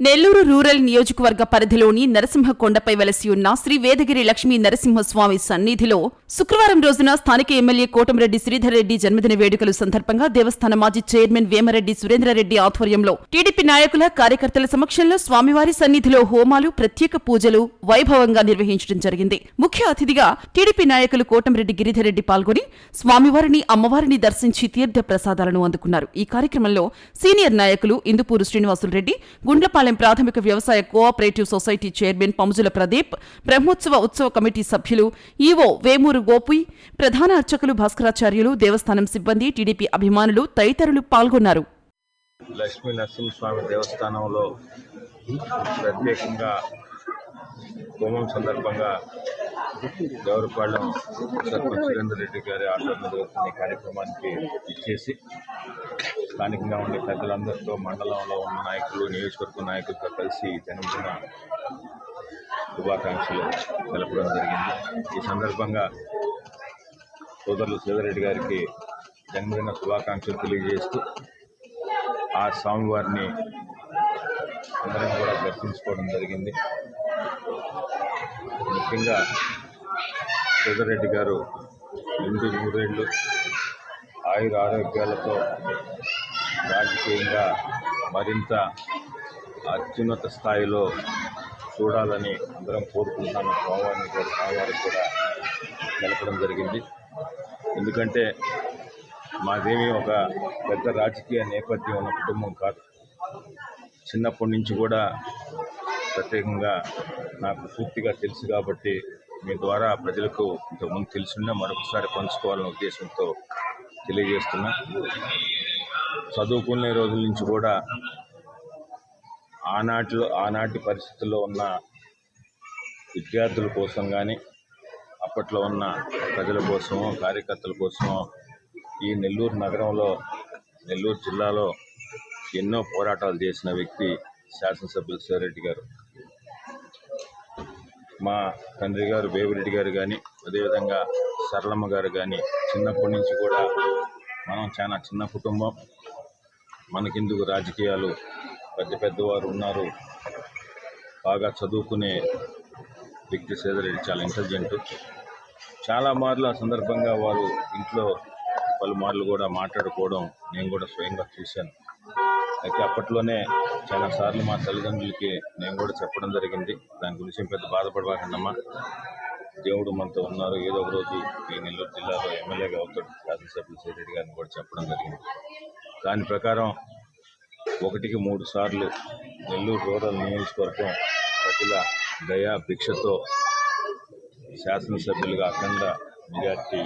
Nellore rural నియోజకవర్గ పరిధిలోని నరసింహకొండపై వెలసి ఉన్న శ్రీ వేదగిరి లక్ష్మీ నరసింహస్వామి సన్నిధిలో శుక్రవారం రోజున స్థానిక ఎమ్మెల్యే కోటమిరెడ్డి శ్రీధర్ రెడ్డి జన్మదిన వేడుకలు సందర్భంగా దేవస్థాన మాజీ చైర్మన్ వేమరెడ్డి సురేంద్రరెడ్డి ఆధ్వర్యంలో టీడీపీ నాయకుల కార్యకర్తల సమక్షంలో స్వామివారి సన్నిధిలో హోమాలు ప్రత్యేక పూజలు వైభవంగా నిర్వహించడం జరిగింది. ముఖ్య అతిథిగా టీడీపీ నాయకులు కోటంరెడ్డి గిరిధర్ రెడ్డి పాల్గొని స్వామివారిని అమ్మవారిని దర్శించి తీర్థ ప్రసాదాలను అందుకున్నారు. ఈ కార్యక్రమంలో సీనియర్ నాయకులు ఇందుపూరు శ్రీనివాసులు రెడ్డి గుండ్లపాలెం ప్రాథమిక వ్యవసాయ cooperative society chairman Panjula Pradeep బ్రహ్మోత్సవ ఉత్సవ కమిటీ సభ్యులు ఈవో వేమూరు గోపి ప్రధాన అర్చకులు భాస్కరాచార్యులు దేవస్థానం సిబ్బంది టీడీపీ అభిమానులు తదితరులు పాల్గొన్నారు. లక్ష్మీ నరసింహస్వామి దేవస్థానంలో ప్రత్యేకంగా హోమం సందర్భంగా దేవరపాళెం సర్పంచ్ సురేందర్ రెడ్డి గారి ఆధ్వర్యంలో జరుగుతున్న ఈ కార్యక్రమానికి ఇచ్చేసి స్థానికంగా ఉండే పెద్దలందరితో మండలంలో ఉన్న నాయకులు నియోజకవర్గ నాయకులతో కలిసి జన్మదిన శుభాకాంక్షలు తెలపడం జరిగింది. ఈ సందర్భంగా సోదరులు శ్రీధరెడ్డి గారికి జన్మదిన శుభాకాంక్షలు తెలియజేస్తూ ఆ స్వామివారిని అందరం కూడా దర్శించుకోవడం జరిగింది. ముఖ్యంగా రెడ్డి గారు రెండు మూడేళ్ళు ఆయుర ఆరోగ్యాలతో రాజకీయంగా మరింత అత్యున్నత స్థాయిలో చూడాలని అందరం కోరుకుంటున్నాను స్వామివారిని కూడా స్వామివారికి కూడా తెలపడం జరిగింది. ఎందుకంటే మాదేమి ఒక పెద్ద రాజకీయ నేపథ్యం ఉన్న కుటుంబం కాదు. చిన్నప్పటి నుంచి కూడా ప్రత్యేకంగా నాకు పూర్తిగా తెలుసు కాబట్టి మీ ద్వారా ప్రజలకు ఇంతకుముందు తెలుసున్నా మరొకసారి పంచుకోవాలనే ఉద్దేశంతో తెలియజేస్తున్నా. చదువుకునే రోజుల నుంచి కూడా ఆనాటిలో ఆనాటి పరిస్థితుల్లో ఉన్న విద్యార్థుల కోసం కానీ అప్పట్లో ఉన్న ప్రజల కోసమో కార్యకర్తల కోసమో ఈ నెల్లూరు నగరంలో నెల్లూరు జిల్లాలో ఎన్నో పోరాటాలు చేసిన వ్యక్తి శాసనసభ్యులు శివరెడ్డి గారు. మా తండ్రి గారు బేబిరెడ్డి గారు కానీ అదేవిధంగా సరళమ్మ గారు కానీ చిన్నప్పటి నుంచి కూడా మనం చాలా చిన్న కుటుంబం. మనకెందుకు రాజకీయాలు? పెద్ద పెద్దవారు ఉన్నారు. బాగా చదువుకునే వ్యక్తి సేదరెడ్డి చాలా ఇంటెలిజెంట్ చాలా మార్లు ఆ సందర్భంగా వారు ఇంట్లో పలుమార్లు కూడా మాట్లాడుకోవడం నేను కూడా స్వయంగా చూశాను. అయితే అప్పట్లోనే చాలా సార్లు మా తల్లిదండ్రులకి నేను కూడా చెప్పడం జరిగింది. దాని గురించి పెద్ద బాధపడవాకండమ్మా దేవుడు మనతో ఉన్నారు. ఏదో ఒక రోజు ఈ నెల్లూరు జిల్లాలో ఎమ్మెల్యేగా అవుతాడు. శాసనసభ్యులు సేరెడ్డి గారిని కూడా చెప్పడం జరిగింది. దాని ప్రకారం ఒకటికి మూడు సార్లు నెల్లూరు రూరల్ నియోజకవర్గం ప్రజల దయా భిక్షతో శాసనసభ్యులుగా అఖండ మెజార్టీ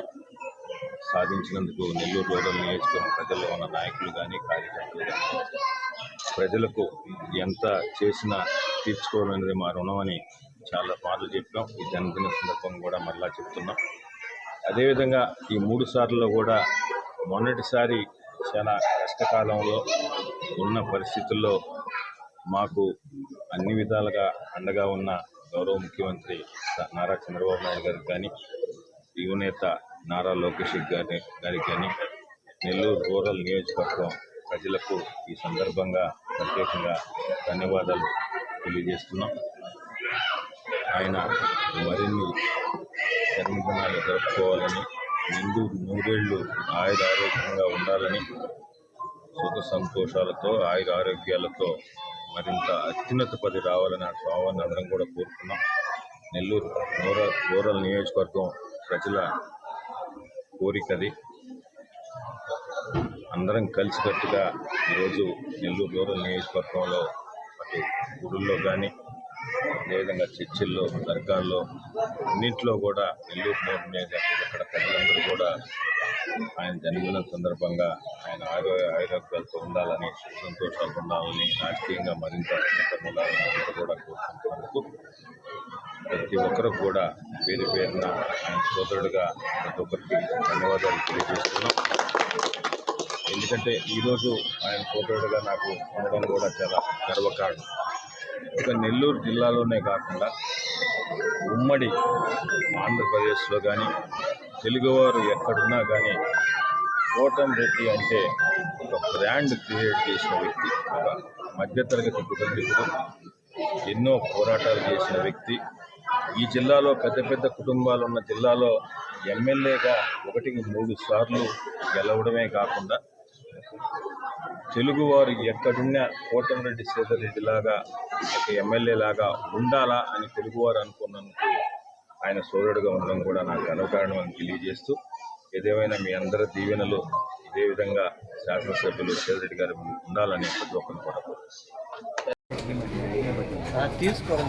సాధించినందుకు నెల్లూరు రూరల్ నియోజకవర్గం ప్రజల్లో ఉన్న నాయకులు కానీ కార్యకర్తలు కానీ ప్రజలకు ఎంత చేసినా తీర్చుకోవాలనేది మా రుణం అని చాలా మార్లు చెప్పాం. ఈ జన్మదిన సందర్భం కూడా మళ్ళా చెప్తున్నాం. అదేవిధంగా ఈ మూడు సార్లు కూడా మొన్నటిసారి చాలా కష్టకాలంలో ఉన్న పరిస్థితుల్లో మాకు అన్ని విధాలుగా అండగా ఉన్న గౌరవ ముఖ్యమంత్రి నారా చంద్రబాబు నాయుడు గారికి కానీ యువనేత నారా లోకేష్ గారి గారికి కానీ నెల్లూరు రూరల్ నియోజకవర్గం ప్రజలకు ఈ సందర్భంగా ప్రత్యేకంగా ధన్యవాదాలు తెలియజేస్తున్నాం. ఆయన మరిన్ని జన్మదినాలు జరుపుకోవాలని ముందు నూరేళ్ళు ఆయుర ఆరోగ్యంగా ఉండాలని సుఖ సంతోషాలతో ఆయుర ఆరోగ్యాలతో మరింత అత్యున్నత పది రావాలని ఆ స్వామిని అందరం కూడా కోరుకున్నాం. నెల్లూరు రూరల్ రూరల్ నియోజకవర్గం ప్రజల కోరికది అందరం కలిసికట్టుగా ఈరోజు నెల్లూరు రూరల్ నియోజకవర్గంలో అటు గుడుల్లో కానీ అదేవిధంగా చర్చిల్లో దర్గాల్లో అన్నింటిలో కూడా నెల్లూరు నూరు నియోజకవర్గం ఇక్కడ ప్రజలందరూ కూడా ఆయన జన్మదిన సందర్భంగా ఆయన ఆరోగ్య ఆరోగ్యాలతో ఉండాలని సంతోషాలు ఉండాలని రాజకీయంగా మరింత ఉండాలని అందరూ కూడా కోరుకుంటున్నందుకు ప్రతి ఒక్కరు కూడా పేరు పేరున ఆయన సోదరుడిగా ప్రతి ఒక్కరికి ధన్యవాదాలు తెలియజేస్తున్నాం. ఎందుకంటే ఈరోజు ఆయన సోదరుడుగా నాకు ఉండడం కూడా చాలా గర్వకారణం. ఇక నెల్లూరు జిల్లాలోనే కాకుండా ఉమ్మడి ఆంధ్రప్రదేశ్లో కానీ తెలుగువారు ఎక్కడున్నా కానీ కోటం రెడ్డి అంటే ఒక బ్రాండ్ క్రియేట్ చేసిన వ్యక్తి ఒక మధ్యతరగతి కుటుంబీకుడు ఎన్నో పోరాటాలు చేసిన వ్యక్తి. ఈ జిల్లాలో పెద్ద పెద్ద కుటుంబాలు ఉన్న జిల్లాలో ఎమ్మెల్యేగా ఒకటికి మూడు సార్లు గెలవడమే కాకుండా తెలుగువారు ఎక్కడున్నా కోటమిరెడ్డి శ్రీధర్ లాగా ఒక ఎమ్మెల్యే లాగా ఉండాలా అని తెలుగువారు అనుకున్నందుకు ఆయన సోదరుడుగా ఉండడం కూడా నాకు గర్వకారణం అని తెలియజేస్తూ ఏదేమైనా మీ అందరి దీవెనలు ఇదే విధంగా శాసనసభ్యులు సీతారెడ్డి గారు ఉండాలని ప్రతి కూడా తీసుకోవడం